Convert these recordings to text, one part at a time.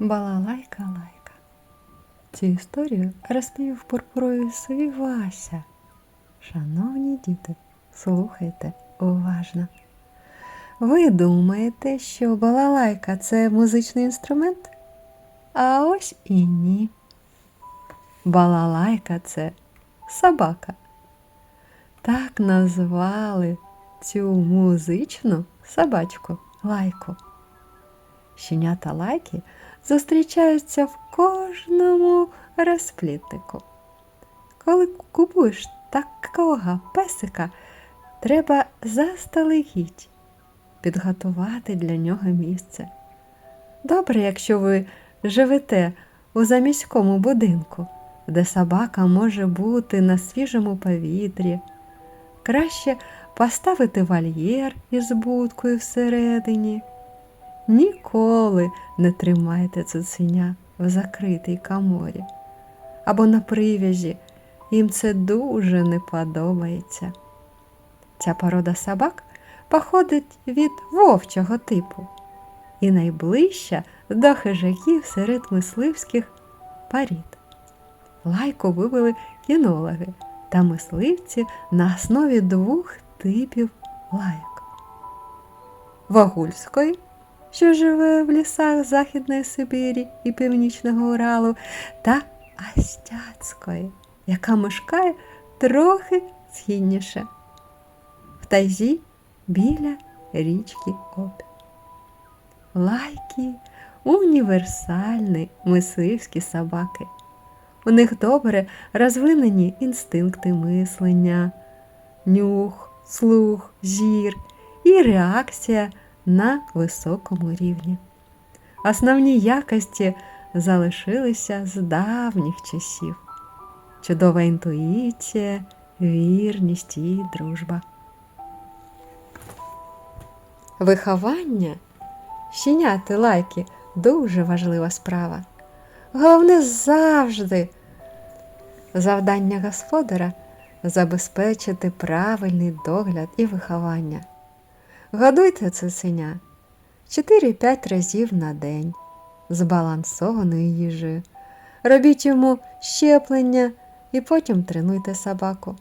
Балалайка лайка. Цю історію розповів пурпуровій сові Вася. Шановні діти, слухайте уважно. Ви думаєте, що балалайка це музичний інструмент? А ось і ні. Балалайка це собака. Так назвали цю музичну собачку лайку. Щенята лайки зустрічаються в кожному розплітнику. Коли купуєш такого песика, треба заздалегідь підготувати для нього місце. Добре, якщо ви живете у заміському будинку, де собака може бути на свіжому повітрі. Краще поставити вольєр із будкою всередині. Ніколи не тримайте цуценя в закритій каморі або на прив'язі. Їм це дуже не подобається. Ця порода собак походить від вовчого типу і найближча до хижаків серед мисливських парід. Лайку вивели кінологи та мисливці на основі двох типів лайок. Вагульської, що живе в лісах Західної Сибірі і Північного Уралу, та Астяцької, яка мешкає трохи східніше, в тайзі біля річки Обь. Лайки універсальні мисливські собаки. У них добре розвинені інстинкти мислення, нюх, слух, зір і реакція на високому рівні. Основні якості залишилися з давніх часів. Чудова інтуїція, вірність і дружба. Виховання щеняти лайки дуже важлива справа. Головне завжди завдання господаря забезпечити правильний догляд і виховання. Годуйте цуценя 4-5 разів на день збалансованою їжею. Робіть йому щеплення і потім тренуйте собаку.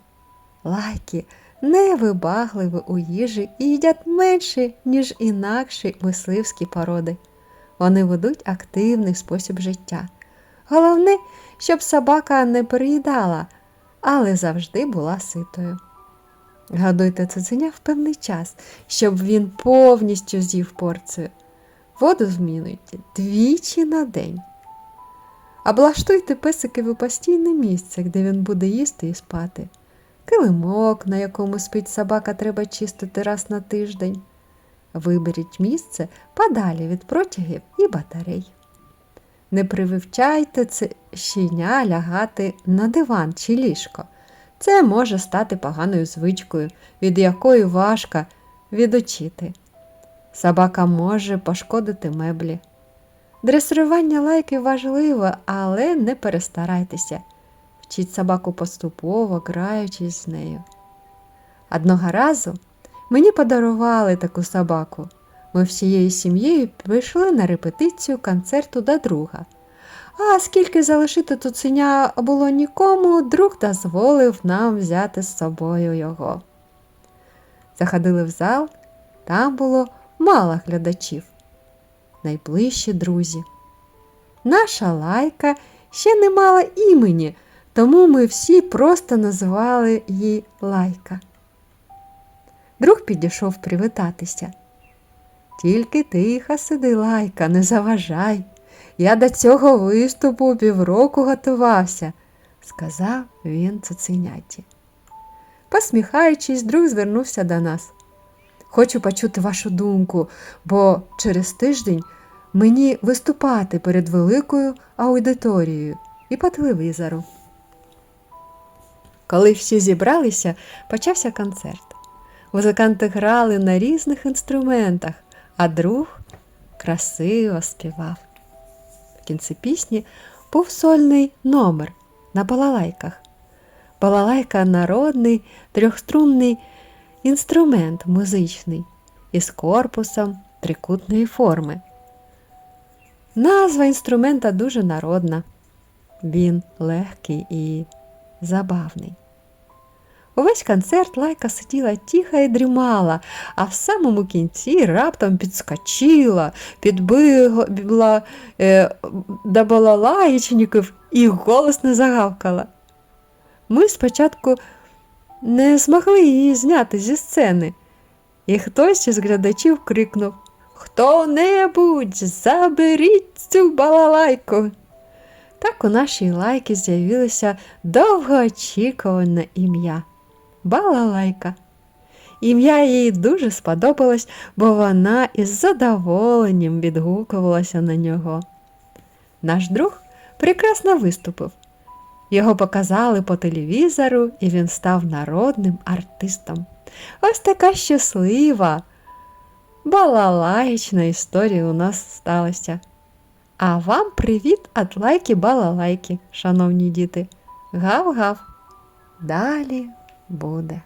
Лайки невибагливі у їжі і їдять менше, ніж інакші мисливські породи. Вони ведуть активний спосіб життя. Головне, щоб собака не переїдала, але завжди була ситою. Годуйте цуценя в певний час, щоб він повністю з'їв порцію. Воду змінуйте двічі на день. Облаштуйте песикові постійне місце, де він буде їсти і спати. Килимок, на якому спить собака, треба чистити раз на тиждень. Виберіть місце подалі від протягів і батарей. Не прививчайте щеня лягати на диван чи ліжко. Це може стати поганою звичкою, від якої важко відучити. Собака може пошкодити меблі. Дресирування лайки важливо, але не перестарайтеся. Вчіть собаку поступово, граючись з нею. Одного разу мені подарували таку собаку. Ми всією сім'єю прийшли на репетицію концерту до друга. А скільки залишити цуценя було нікому, друг дозволив нам взяти з собою його. Заходили в зал, там було мало глядачів, найближчі друзі. Наша лайка ще не мала імені, тому ми всі просто називали її лайка. Друг підійшов привітатися. Тільки тихо сиди, лайка, не заважай. Я до цього виступу півроку готувався, сказав він цуценяті. Посміхаючись, друг звернувся до нас. Хочу почути вашу думку, бо через тиждень мені виступати перед великою аудиторією і по телевізору. Коли всі зібралися, почався концерт. Музиканти грали на різних інструментах, а друг красиво співав. Кінці пісні був сольний номер на балалайках. Балалайка народний трьохструнний інструмент музичний із корпусом трикутної форми. Назва інструмента дуже народна. Він легкий і забавний. Увесь концерт лайка сиділа тихо і дрімала, а в самому кінці раптом підскочила, підбігла е, до балалаєчників і голосно загавкала. Ми спочатку не змогли її зняти зі сцени, і хтось із глядачів крикнув Хто-небудь, заберіть цю балалайку. Так у нашій лайки з'явилося довгоочікуване ім'я Балалайка. Ім'я їй дуже сподобалось, бо вона із задоволенням відгукувалася на нього. Наш друг прекрасно виступив. Його показали по телевізору, і він став народним артистом. Ось така щаслива, балалаєчна історія у нас сталася. А вам привіт від лайки балалайки, шановні діти. Гав-гав. Далі буде.